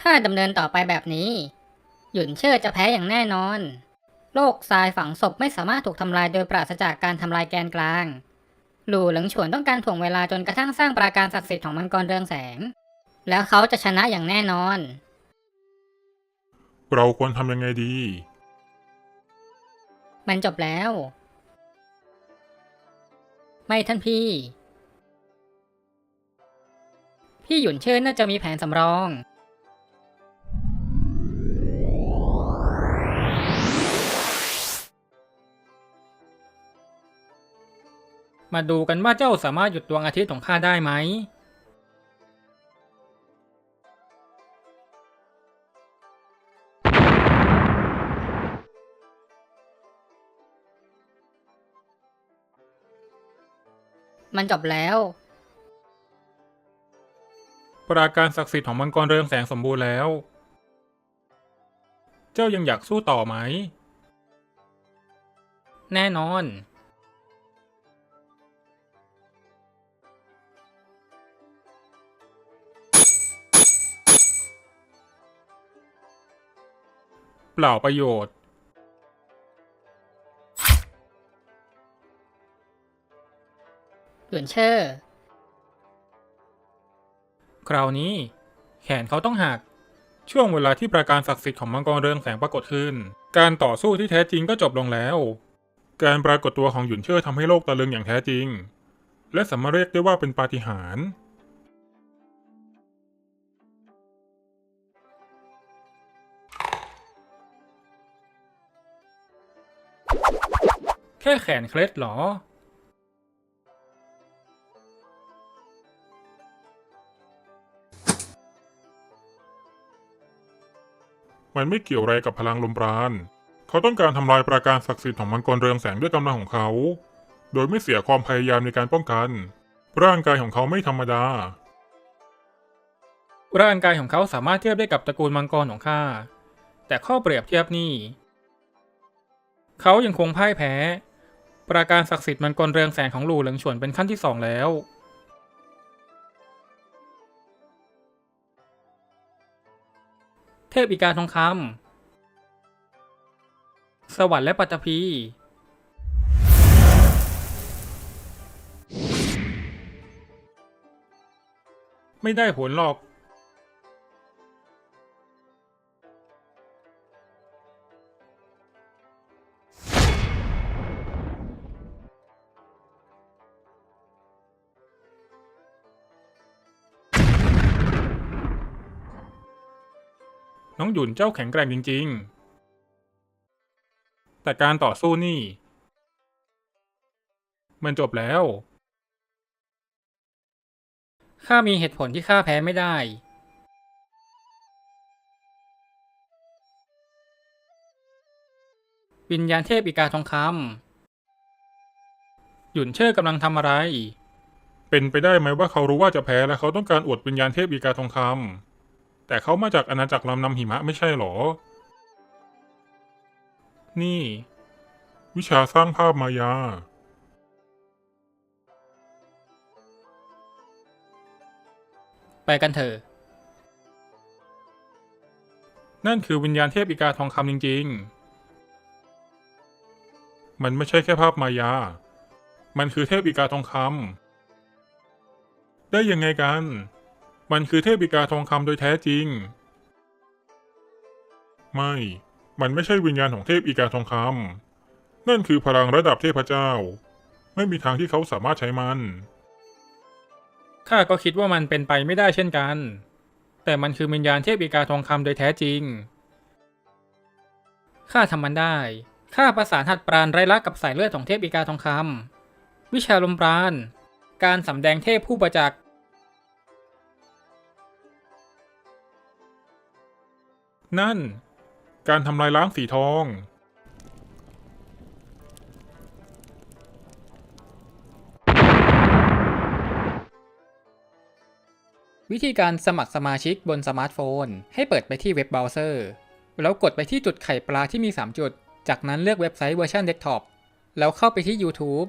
ถ้าดำเนินต่อไปแบบนี้ หยุนเชื่อจะแพ้อย่างแน่นอน โลกทรายฝังศพไม่สามารถถูกทำลายโดยปราศจากการทำลายแกนกลาง หลู่หลิงฉวนต้องการถ่วงเวลาจนกระทั่งสร้างปราการศักดิ์สิทธิ์ของมังกรเรืองแสง แล้วเขาจะชนะอย่างแน่นอน เราควรทำยังไงดี มันจบแล้ว ไม่ท่านพี่ พี่หยุนเชิญน่าจะมีแผนสำรอง มาดูกันว่าเจ้าสามารถหยุดดวงอาทิตย์ของข้าได้ไหม มันจบแล้ว ปราการศักดิ์สิทธิ์ของมังกรเรืองแสงสมบูรณ์แล้ว เจ้ายังอยากสู้ต่อไหม แน่นอน ปล่าประโยชน์หยุนเชิ่อคราวนี้ แขนเขาต้องหัก ช่วงเวลาที่ประการศักดิ์สิทธิ์ของมังกรเรืองแสงปรากฏขึ้น การต่อสู้ที่แท้จริงก็จบลงแล้ว การปรากฏตัวของหยุนเชิดทำให้โลกตะลึงอย่างแท้จริง และสามารถเรียกได้ว่าเป็นปาฏิหาริย์ แค่แขนเคล็ดเหรอ มันไม่เกี่ยวอะไรกับพลังลมปราณ เขาต้องการทำลายปราการศักดิ์สิทธิ์ของมังกรเรืองแสงด้วยกำลังของเขา โดยไม่เสียความพยายามในการป้องกัน ร่างกายของเขาไม่ธรรมดา ร่างกายของเขาสามารถเทียบได้กับตระกูลมังกรของข้า แต่ข้อเปรียบเทียบนี่ เขายังคงพ่ายแพ้ ปราการศักดิ์สิทธิ์มังกรเรืองแสงของหลู่เหลิงฉวนเป็นขั้นที่สองแล้ว เทพอีกาทองคำสวรรค์และปัตตภีไม่ได้ผลหรอก น้องหยุนเจ้าแข็งแกร่งจริง ๆ แต่การต่อสู้นี่ มันจบแล้ว ข้ามีเหตุผลที่ข้าแพ้ไม่ได้ วิญญาณเทพอีกาทองคำหยุนเชิ่อกำลังทำอะไร เป็นไปได้ไหมว่าเขารู้ว่าจะแพ้และเขาต้องการอวดวิญญาณเทพอีกาทองคำ แต่เขามาจากอาณาจักรลำนำหิมะไม่ใช่หรอ นี่ วิชาสร้างภาพมายา ไปกันเถอะ นั่นคือวิญญาณเทพอีกาทองคำจริง ๆ มันไม่ใช่แค่ภาพมายา มันคือเทพอีกาทองคำได้ยังไงกัน มันคือเทพอีกาทองคำโดยแท้จริง ไม่ มันไม่ใช่วิญญาณของเทพอีกาทองคำนั่นคือพลังระดับเทพเจ้า ไม่มีทางที่เขาสามารถใช้มัน ข้าก็คิดว่ามันเป็นไปไม่ได้เช่นกัน แต่มันคือวิญญาณเทพอีกาทองคำโดยแท้จริง ข้าทำมันได้ ข้าประสานหัดปราณไรลักษ์กับสายเลือดของเทพอีกาทองคำวิชาลมปราณการสำแดงเทพผู้ประจักษ์ นั่น การทำลายล้างสีทอง วิธีการสมัครสมาชิกบนสมาร์ทโฟน ให้เปิดไปที่เว็บเบราว์เซอร์ แล้วกดไปที่จุดไข่ปลาที่มี 3 จุด จากนั้นเลือกเว็บไซต์เวอร์ชันเดสก์ท็อปแล้วเข้าไปที่ YouTube